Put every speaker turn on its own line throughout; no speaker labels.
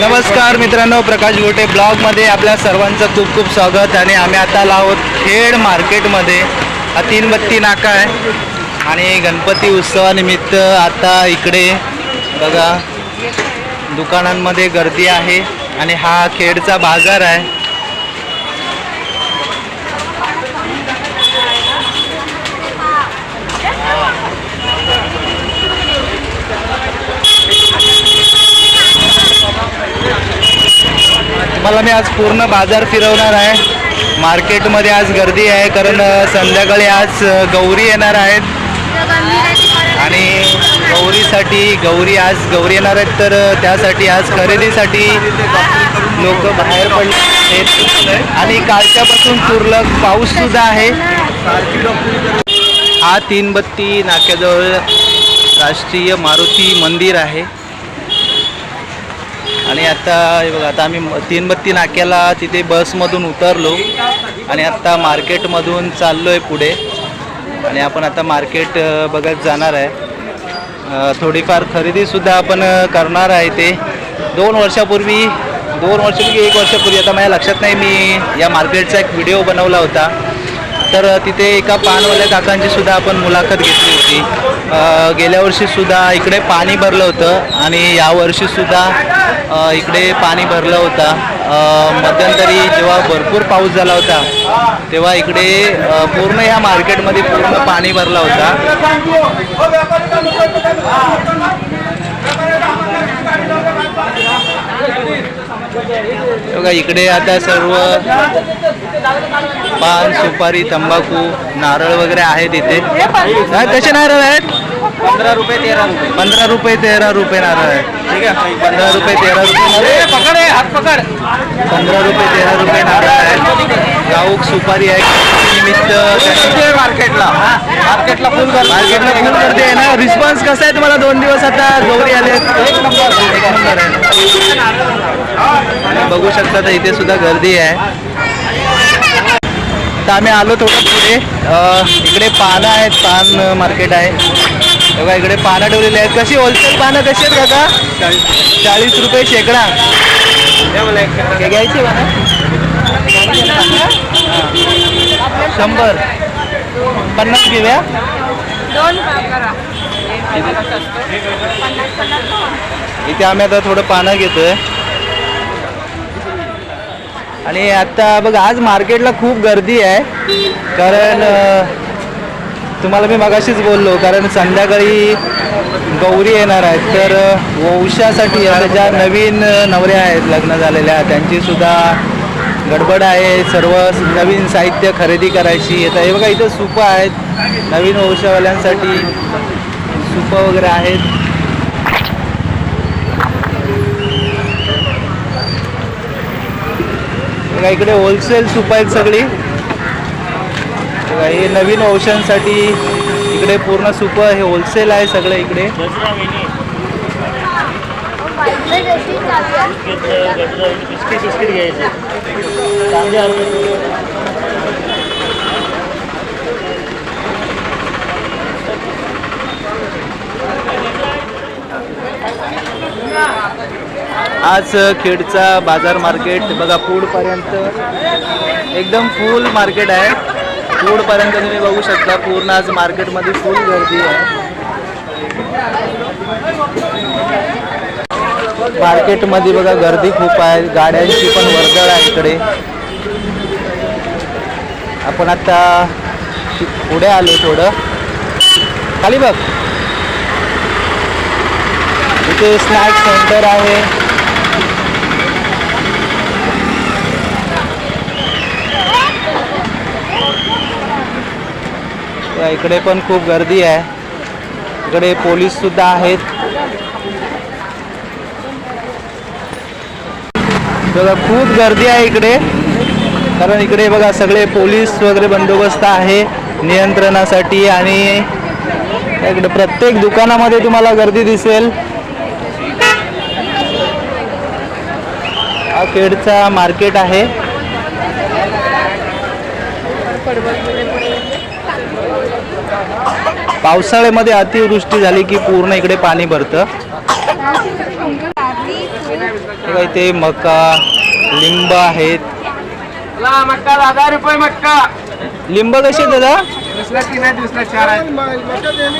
नमस्कार मित्रांनो प्रकाश गोटे ब्लॉगमध्ये आपल्या सर्वांचं खूप खूप स्वागत आणि आम्ही आता आलो आहोत खेड मार्केटमध्ये. हा तीन बत्ती नाका आहे आणि गणपती उत्सवानिमित्त आता इकडे बघा दुकानांमध्ये गर्दी आहे आणि हा खेडचा बाजार आहे. तुम्हाला मी आज पूर्ण बाजार फिरवणार आहे. मार्केटमध्ये आज गर्दी आहे कारण संध्याकाळी आज गौरी येणार आहेत. आणि गौरीसाठी गौरी आज गौरी येणार आहेत तर त्यासाठी आज खरेदीसाठी लोक बाहेर पडले आणि कालच्यापासून तुरलक पाऊससुद्धा आहे. हा तीनबत्ती नाक्याजवळ राष्ट्रीय मारुती मंदिर आहे. आणि आता हे बघा आता आम्ही तीन बत्ती नाक्याला तिथे बसमधून उतरलो. आणि आत्ता मार्केटमधून चाललो आहे पुढे. आणि आपण आता मार्केट बघत जाणार आहे. थोडीफार खरेदीसुद्धा आपण करणार आहे ते दोन वर्षापूर्वी दोन वर्षापूर्वी एक वर्षापूर्वी आता माझ्या लक्षात नाही मी या मार्केटचा एक व्हिडिओ बनवला होता. तर तिथे एका पानवाल्या काकांची सुद्धा आपण मुलाखत घेतली होती. गेल्या वर्षीसुद्धा इकडे पाणी भरलं होतं आणि यावर्षीसुद्धा इकडे पाणी भरलं होतं. मध्यंतरी जेव्हा भरपूर पाऊस झाला होता तेव्हा इकडे पूर्ण ह्या मार्केटमध्ये पूर्ण पाणी भरला होता. बघा इकडे आता सर्व पान सुपारी तंबाखू नारळ वगैरे आहेत इथे. कसे नारळ आहेत? पंधरा रुपये तेरा रुपये. पंधरा रुपये तेरा रुपये नारळ आहे ठीक आहे पंधरा रुपये तेरा रुपये. पकड हात पकड. पंधरा रुपये तेरा रुपये नारळ आहे गाऊक सुपारी आहे निमित्त मार्केटला. मार्केटला फुल मार्केटला फुल गर्दी आहे ना. रिस्पॉन्स कसा आहे तुम्हाला? दोन दिवस आता गौरी आले एक नंबर. एक नंबर आहे. आणि बघू शकता तर इथे सुद्धा गर्दी आहे. तर आम्ही आलो थोडं पुढे. अ, इकडे पानं आहेत. पान मार्केट आहे. तेव्हा इकडे पानं ठेवलेली आहेत. कशी होलसेल पानं कशी आहेत काका? चाळीस रुपये शेकडा. घ्यायची शंभर. पन्नास घेऊया. इथे आम्ही आता थोडं पानं घेतोय. आणि आता बघ आज मार्केटला खूप गर्दी आहे. कारण तुम्हाला मी मगाशीच बोललो कारण संध्याकाळी गौरी येणार आहेत. तर वंशासाठी ज्या नवीन नवऱ्या आहेत लग्न झालेल्या त्यांचीसुद्धा गडबड आहे. सर्व नवीन साहित्य खरेदी करायची. येतं हे बघा इथं सुपं आहेत. नवीन वंशावाल्यांसाठी सुपं वगैरे आहेत. बघा इकडे होलसेल सूप आहेत सगळी. बघा हे नवीन औषधांसाठी इकडे पूर्ण सुपर हे होलसेल आहे सगळं इकडे. आज खेडचा बाजार मार्केट बघा फूडपर्यंत एकदम फुल मार्केट आहे. फूडपर्यंत तुम्ही बघू शकता पूर्ण आज मार्केटमध्ये फुल गर्दी आहे. मार्केटमध्ये बघा गर्दी खूप आहे. गाड्यांची पण वर्दळ आहे इकडे. आपण आता पुढे आलो थोडं. खाली बघ. इथे स्नॅक्स सेंटर आहे. त्या इकडे पण खूप गर्दी आहे. इकडे पोलीस सुद्धा आहेत. बघा खूप गर्दी आहे इकडे. कारण इकडे बघा सगळे पोलीस वगैरे बंदोबस्त आहे नियंत्रणासाठी आणि इकडे प्रत्येक दुकानामध्ये तुम्हाला गर्दी दिसेल. हा खेडचा मार्केट आहे. पावसाळ्यामध्ये अतिवृष्टी झाली की पूर्ण इकडे पाणी भरतं. काय ते मका लिंब आहेत. लिंब कसे दादा?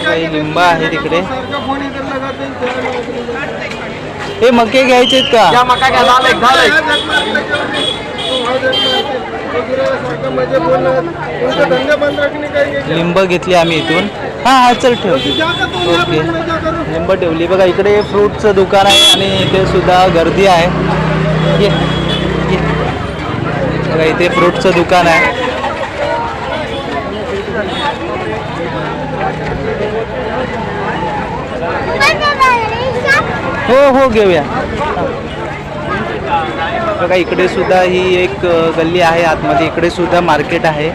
काही लिंब आहे तिकडे हे मके घ्यायचे आहेत का? लिंब घेतली आम्ही इथून. हा हा चल ठेव. ओके. लिंब ठेवली. बघा इकडे फ्रूटचं दुकान आहे आणि इथे सुद्धा गर्दी आहे. ये ये. बघा इथे फ्रूटचं दुकान आहे. हो हो घेऊया. बघा इकडे सुद्धा ही एक गल्ली आहे. आतमध्ये इकडे सुद्धा मार्केट आहे.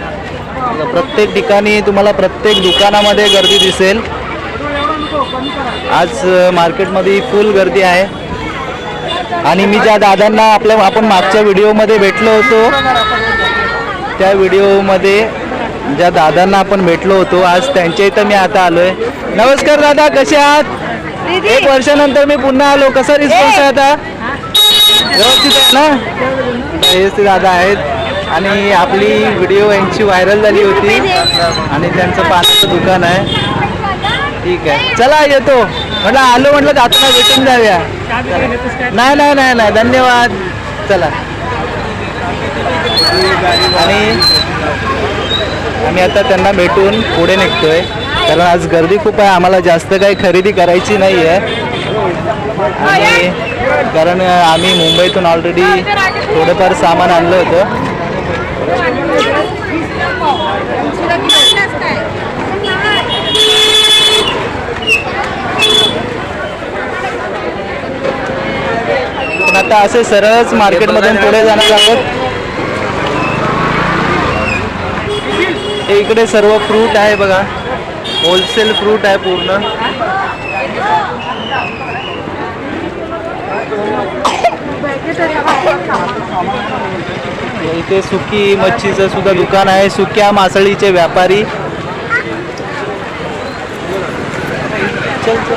प्रत्येक ठिकाणी तुम्हाला प्रत्येक दुकानामध्ये गर्दी दिसेल. आज मार्केटमध्ये फुल गर्दी आहे. आणि मी ज्या दादांना आपल्या आपण मागच्या व्हिडिओमध्ये भेटलो होतो त्या व्हिडिओमध्ये ज्या दादांना आपण भेटलो होतो आज त्यांच्या इथं मी आता आलोय. नमस्कार दादा कसे आहात? एक वर्षानंतर मी पुन्हा आलो. कसा रिस्पॉन्स आहे आता? व्यवस्थित आहे ना? हेच ते दादा आहेत. आणि आपली व्हिडिओ यांची व्हायरल झाली होती. आणि त्यांचं पाण्याचं दुकान आहे. ठीक आहे. चला येतो. म्हटलं आलो म्हटलं जाताना भेटून जाऊया. नाही नाही नाही नाही. धन्यवाद. चला. आणि आम्ही आता त्यांना भेटून पुढे निघतोय. कारण आज गर्दी खूप आहे. आम्हाला जास्त काही खरेदी करायची नाही आहे आणि कारण आम्ही मुंबईतून ऑलरेडी थोडंफार सामान आणलं होतं पण आता असे सरळच मार्केटमधून पुढे जाणार आहोत. इकडे सर्व फ्रूट आहे बघा. होलसेल फ्रूट आहे पूर्ण. इथे सुकी मच्छीचं सुद्धा दुकान आहे. सुक्या मासळीचे व्यापारी. चल.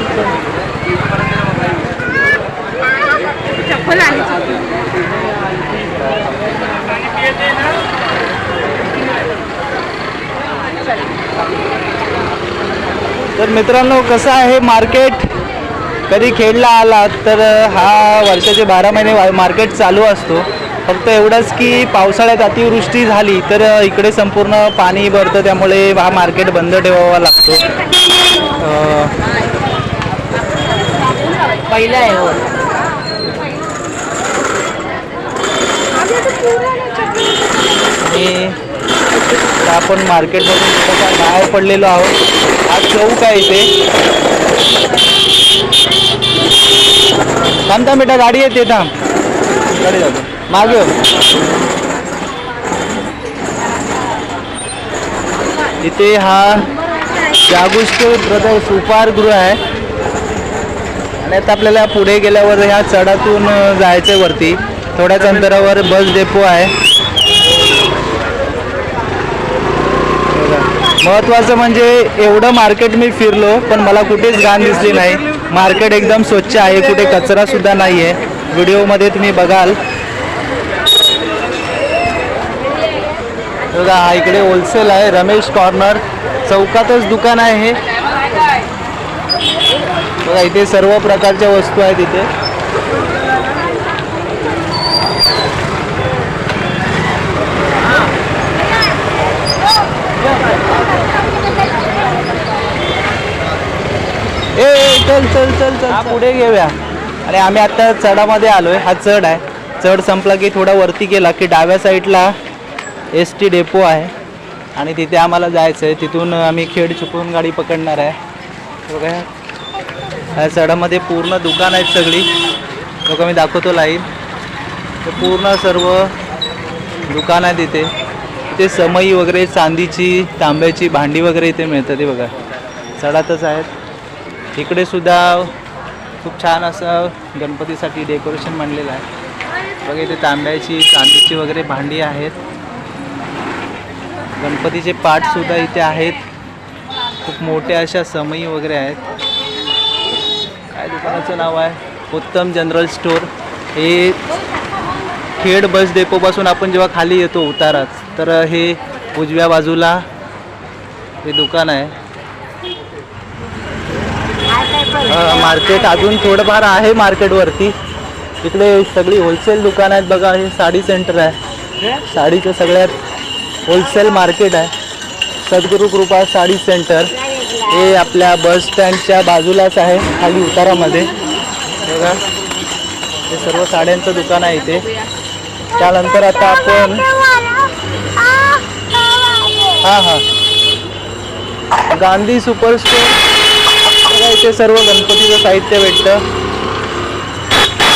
तर मित्रांनो कसं आहे मार्केट कधी खेळला आलात तर हा वर्षाचे बारा महिने वा- मार्केट चालू असतो. फक्त एवढंच की पावसाळ्यात अतिवृष्टी झाली तर इकडे संपूर्ण पाणी भरतं त्यामुळे हा मार्केट बंद ठेवावा लागतो.
पहिला आहे हो
आणि आता आपण मार्केटमधून थोडासा बाहेर पडलेलो आहोत. हा चौक आहे इथे? थांब थांब बेटा गाडी येते थांब. गाडी जातो मागे. इथे हा जागुष्ट ब्रदर्स उपाहारगृह आहे. आणि आता आपल्याला पुढे गेल्यावर ह्या चढातून जायचं आहे वरती. थोड्याच अंतरावर बस डेपो आहे. महत्त्वाचं म्हणजे एवढं मार्केट मी फिरलो पण मला कुठेच घाण दिसली नाही. मार्केट एकदम स्वच्छ आहे कुठे कचरासुद्धा नाही आहे व्हिडिओमध्ये तुम्ही बघाल. बघा हा इकडे होलसेल आहे रमेश कॉर्नर चौकातच दुकान आहे हे. बघा इथे सर्व प्रकारच्या वस्तू आहेत इथे ए ए, चल चल चल चल हा पुढे घेऊया. आणि आम्ही आता चढामध्ये आलोय. हा चढ आहे. चढ संपला की थोडा वरती गेला की डाव्या साईडला एस टी डेपो आहे. आणि तिथे आम्हाला जायचं आहे तिथून आम्ही खेड चुकून गाडी पकडणार आहे. बघा. ह्या चढामध्ये पूर्ण दुकान आहेत सगळी. बघा मी दाखवतो लाईन. ते पूर्ण सर्व दुकान आहे तिथे. इथे समई वगैरे चांदीची तांब्याची भांडी वगैरे इथे मिळतात. ते बघा. चढातच आहेत. इकडे सुद्धा खूप छान असं गणपतीसाठी डेकोरेशन मांडलेलं आहे. बघा इथे तांब्याची चांदीची वगैरे भांडी आहेत. गणपतीचे पाठसुद्धा इथे आहेत. खूप मोठ्या अशा समई वगैरे आहेत. काय दुकानाचं नाव आहे? उत्तम जनरल स्टोअर हे खेड बस डेपोपासून आपण जेव्हा खाली येतो उतारात तर हे उजव्या बाजूला हे दुकान आहे. मार्केट अजून थोडंफार आहे मार्केटवरती इकडे सगळी होलसेल दुकान आहेत बघा हे साडी सेंटर आहे. साडीचं सगळ्यात होलसेल मार्केट आहे. सद्गुरू कृपा साडी सेंटर हे आपल्या बस स्टँडच्या बाजूलाच आहे खाली उतारामध्ये. बघा हे सर्व साड्यांचं दुकान आहे इथे. त्यानंतर आता आपण हां हां. गांधी सुपर स्टोर बघा इथे सर्व गणपतीचं साहित्य भेटतं.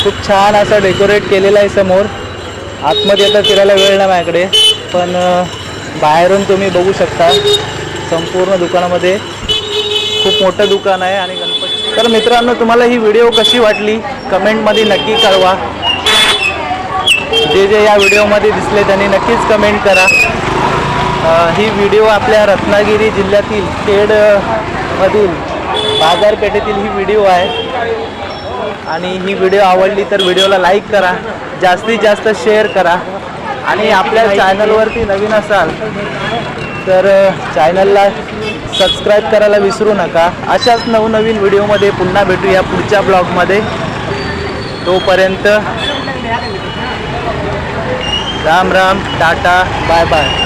खूप छान असं डेकोरेट केलेलं आहे समोर. आतमध्ये आता फिरायला वेळ नाही माझ्याकडे पण बाहेरून तुम्ही बघू शकता संपूर्ण दुकानामध्ये. खूप मोठं दुकान आहे आणि गणपती. तर मित्रांनो तुम्हाला ही व्हिडिओ कशी वाटली? कमेंटमध्ये नक्की कळवा. जे जे या व्हिडिओमध्ये दिसले त्यांनी नक्कीच कमेंट करा. ही व्हिडिओ आपल्या रत्नागिरी जिल्ह्यातील खेडमधील बाजारपेठेतील ही व्हिडिओ आहे. आणि ही व्हिडिओ आवडली तर व्हिडिओला लाईक करा. जास्तीत जास्त शेअर करा. आणि आपल्या चॅनलवरती नवीन असाल तर चॅनलला सबस्क्राईब करायला विसरू नका. अशाच नवनवीन व्हिडिओमध्ये पुन्हा भेटूया पुढच्या ब्लॉगमध्ये तोपर्यंत Ram Ram tata bye bye